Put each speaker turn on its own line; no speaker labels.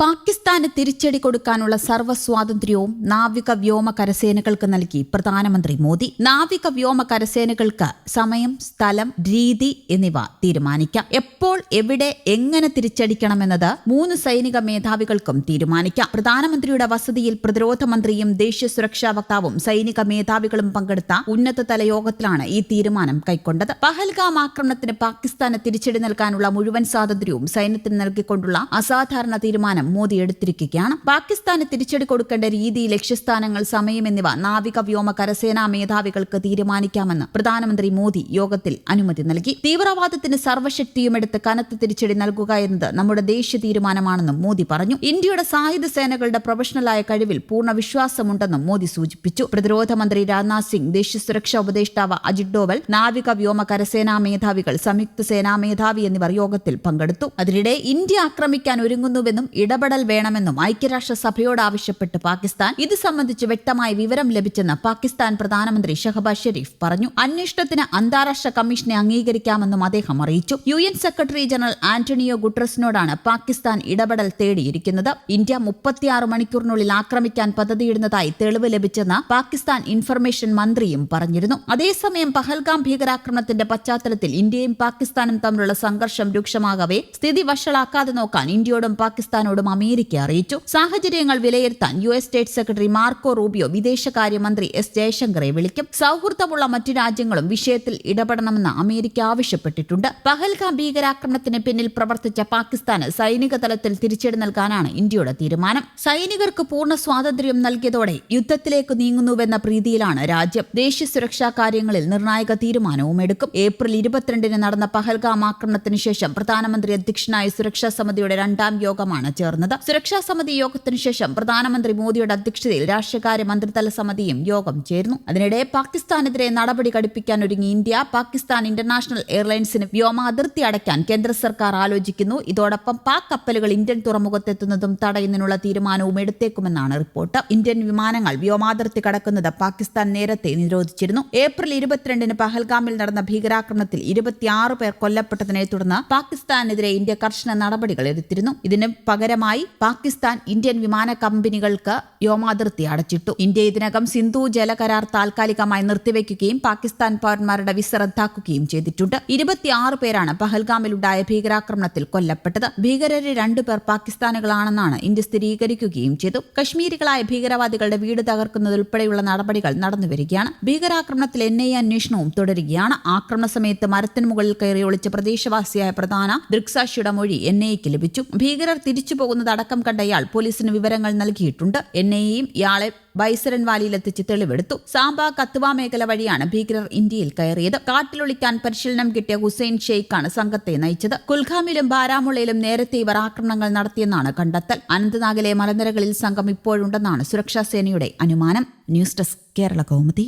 പാകിസ്ഥാൻ പാകിസ്ഥാന് തിരിച്ചടി കൊടുക്കാനുള്ള സർവ സ്വാതന്ത്ര്യവും നാവിക വ്യോമ കരസേനകൾക്ക് നൽകി പ്രധാനമന്ത്രി മോദി. നാവിക വ്യോമ കരസേനകൾക്ക് സമയം സ്ഥലം രീതി എന്നിവ തീരുമാനിക്കാം. എപ്പോൾ എവിടെ എങ്ങനെ തിരിച്ചടിക്കണമെന്നത് മൂന്ന് സൈനിക മേധാവികൾക്കും തീരുമാനിക്കാം. പ്രധാനമന്ത്രിയുടെ വസതിയിൽ പ്രതിരോധ മന്ത്രിയും ദേശീയ സുരക്ഷാ വക്താവും സൈനിക മേധാവികളും പങ്കെടുത്ത ഉന്നതതല യോഗത്തിലാണ് ഈ തീരുമാനം കൈക്കൊണ്ടത്. പഹൽഗാം ആക്രമണത്തിന് പാകിസ്ഥാന് തിരിച്ചടി നൽകാനുള്ള മുഴുവൻ സ്വാതന്ത്ര്യവും സൈന്യത്തിന് നൽകിക്കൊണ്ടുള്ള അസാധാരണ തീരുമാനം മോദി എടുത്തിരിക്കുകയാണ്. പാകിസ്ഥാന് തിരിച്ചടി കൊടുക്കേണ്ട രീതി ലക്ഷ്യസ്ഥാനങ്ങൾ സമയം എന്നിവ നാവിക വ്യോമ കരസേനാ മേധാവികൾക്ക് തീരുമാനിക്കാമെന്ന് പ്രധാനമന്ത്രി മോദി യോഗത്തിൽ അനുമതി നൽകി. തീവ്രവാദത്തിന് സർവശക്തിയും എടുത്ത് കനത്ത തിരിച്ചടി നൽകുക എന്നത് നമ്മുടെ ദേശീയ തീരുമാനമാണെന്നും മോദി പറഞ്ഞു. ഇന്ത്യയുടെ സായുധ സേനകളുടെ പ്രൊഫഷണലായ കഴിവിൽ പൂർണ വിശ്വാസമുണ്ടെന്നും മോദി സൂചിപ്പിച്ചു. പ്രതിരോധ മന്ത്രി രാജ്നാഥ് സിംഗ് ദേശീയ സുരക്ഷാ ഉപദേഷ്ടാവ് അജിത് ഡോവൽ നാവിക വ്യോമ കരസേനാ മേധാവികൾ സംയുക്ത സേനാ മേധാവി എന്നിവർ യോഗത്തിൽ പങ്കെടുത്തു. അതിനിടെ ഇന്ത്യ ആക്രമിക്കാൻ ഒരുങ്ങുന്നുവെന്നും ഇടപെടൽ വേണമെന്നും ഐക്യരാഷ്ട്രസഭയോട് ആവശ്യപ്പെട്ട് പാകിസ്ഥാൻ ഇത് സംബന്ധിച്ച് വ്യക്തമായ വിവരം ലഭിച്ചെന്ന് പാകിസ്ഥാൻ പ്രധാനമന്ത്രി ഷഹബാസ് ഷെരീഫ് പറഞ്ഞു. അന്വേഷണത്തിന് അന്താരാഷ്ട്ര കമ്മീഷനെ അംഗീകരിക്കാമെന്നും അദ്ദേഹം അറിയിച്ചു. U N secretary general Antonio ഗുട്രസിനോടാണ് Pakistan ഇടപെടൽ തേടിയിരിക്കുന്നത്. ഇന്ത്യ മുപ്പത്തിയാറ് മണിക്കൂറിനുള്ളിൽ ആക്രമിക്കാൻ പദ്ധതിയിടുന്നതായി തെളിവ് ലഭിച്ചെന്ന് പാകിസ്ഥാൻ ഇൻഫർമേഷൻ മന്ത്രിയും പറഞ്ഞിരുന്നു. അതേസമയം പഹൽഗാം ഭീകരാക്രമണത്തിന്റെ പശ്ചാത്തലത്തിൽ ഇന്ത്യയും പാകിസ്ഥാനും തമ്മിലുള്ള സംഘർഷം രൂക്ഷമാകവേ സ്ഥിതി വഷളാക്കാതെ നോക്കാൻ ഇന്ത്യയോടും പാകിസ്ഥാനോടും അമേരിക്ക അറിയിച്ചു. സാഹചര്യങ്ങൾ വിലയിരുത്താൻ U S state secretary Marco Rubio വിദേശകാര്യമന്ത്രി എസ് ജയശങ്കറെ വിളിക്കും. സൗഹൃദമുള്ള മറ്റു രാജ്യങ്ങളും വിഷയത്തിൽ ഇടപെടണമെന്ന് അമേരിക്ക ആവശ്യപ്പെട്ടിട്ടുണ്ട്. പഹൽഗാം ഭീകരാക്രമണത്തിന് പിന്നിൽ പ്രവർത്തിച്ച പാകിസ്ഥാന് സൈനിക തലത്തിൽ തിരിച്ചടി നൽകാനാണ് ഇന്ത്യയുടെ തീരുമാനം. സൈനികർക്ക് പൂർണ സ്വാതന്ത്ര്യം നൽകിയതോടെ യുദ്ധത്തിലേക്ക് നീങ്ങുന്നുവെന്ന പ്രീതിയിലാണ് രാജ്യം. ദേശീയ സുരക്ഷാ കാര്യങ്ങളിൽ നിർണായക തീരുമാനവും എടുക്കും. ഏപ്രിൽ ഇരുപത്തിരണ്ടിന് നടന്ന പഹൽഗാം ആക്രമണത്തിന് ശേഷം പ്രധാനമന്ത്രി അധ്യക്ഷനായ സുരക്ഷാ സമിതിയുടെ രണ്ടാം യോഗമാണ് ചേർന്നത്. സുരക്ഷാ സമിതി യോഗത്തിന് ശേഷം പ്രധാനമന്ത്രി മോദിയുടെ അധ്യക്ഷതയിൽ രാഷ്ട്രീയകാര്യ മന്ത്രിതല സമിതിയും യോഗം ചേർന്നു അതിനിടെ പാകിസ്ഥാനെതിരെ നടപടി കടുപ്പിക്കാൻ ഒരുങ്ങി ഇന്ത്യ പാകിസ്ഥാൻ ഇന്റർനാഷണൽ എയർലൈൻസിന് വ്യോമ അതിർത്തി അടയ്ക്കാൻ കേന്ദ്ര സർക്കാർ ആലോചിക്കുന്നു. ഇതോടൊപ്പം പാക് കപ്പലുകൾ ഇന്ത്യൻ തുറമുഖത്തെത്തുന്നതും തടയുന്നതിനുള്ള തീരുമാനവും എടുത്തേക്കുമെന്നാണ് റിപ്പോർട്ട്. ഇന്ത്യൻ വിമാനങ്ങൾ വ്യോമാതിർത്തി കടക്കുന്നത് പാകിസ്ഥാൻ നേരത്തെ നിരോധിച്ചിരുന്നു. ഏപ്രിൽ ഇരുപത്തിരണ്ടിന് പഹൽഗാമിൽ നടന്ന ഭീകരാക്രമണത്തിൽ ഇരുപത്തിയാറ് പേർ കൊല്ലപ്പെട്ടതിനെ തുടർന്ന് പാകിസ്ഥാനെതിരെ ഇന്ത്യ കർശന നടപടികൾ എടുത്തിരുന്നു. ഇതിന് പകരമായി പാകിസ്ഥാൻ ഇന്ത്യൻ വിമാന കമ്പനികൾക്ക് വ്യോമാതിർത്തി അടച്ചിട്ടു. ഇന്ത്യ ഇതിനകം സിന്ധു ജല കരാർ താൽക്കാലികമായി നിർത്തിവെക്കുകയും പാകിസ്ഥാൻ പൌരന്മാരുടെ വിസ റദ്ദാക്കുകയും ചെയ്തിട്ടുണ്ട്. ഇരുപത്തിയാറ് പേരാണ് പഹൽഗാമിലുണ്ടായ ഭീകരാക്രമണത്തിൽ കൊല്ലപ്പെട്ടത്. ഭീകരരെ രണ്ടുപേർ പാകിസ്ഥാനുകളാണെന്നാണ് ഇന്ത്യ സ്ഥിരീകരിക്കുകയും ചെയ്തു. കശ്മീരികളായ ഭീകരവാദികളുടെ വീട് തകർക്കുന്നതുൾപ്പെടെയുള്ള നടപടികൾ നടന്നുവരികയാണ്. ഭീകരാക്രമണത്തിൽ എൻ ഐ അന്വേഷണവും തുടരുകയാണ്. ആക്രമണ സമയത്ത് മരത്തിന് മുകളിൽ കയറി ഒളിച്ച പ്രദേശവാസിയായ പ്രധാന ദൃക്സാക്ഷിയുടെ മൊഴി എൻ ഐക്ക് ലഭിച്ചു. ഭീകരർ തിരിച്ചു അടക്കം കണ്ടയാൾ പോലീസിന് വിവരങ്ങൾ നൽകിയിട്ടുണ്ട്. എൻ ഐയും ഇയാളെ ബൈസരൻ വാലിയിലെത്തിച്ച് തെളിവെടുത്തു. സാമ്പ കത്തുവ മേഖല വഴിയാണ് ഭീകരർ ഇന്ത്യയിൽ കയറിയത്. കാട്ടിലൊളിക്കാൻ പരിശീലനം കിട്ടിയ ഹുസൈൻ ഷെയ്ഖാണ് സംഘത്തെ നയിച്ചത്. കുൽഖാമിലും ബാരാമുള്ളയിലും നേരത്തെ ഇവർ ആക്രമണങ്ങൾ നടത്തിയെന്നാണ് കണ്ടെത്തൽ. അനന്തനാഗിലെ മലനിരകളിൽ സംഘം ഇപ്പോഴുണ്ടെന്നാണ് സുരക്ഷാ സേനയുടെ അനുമാനം. News desk Kerala Kaumudi.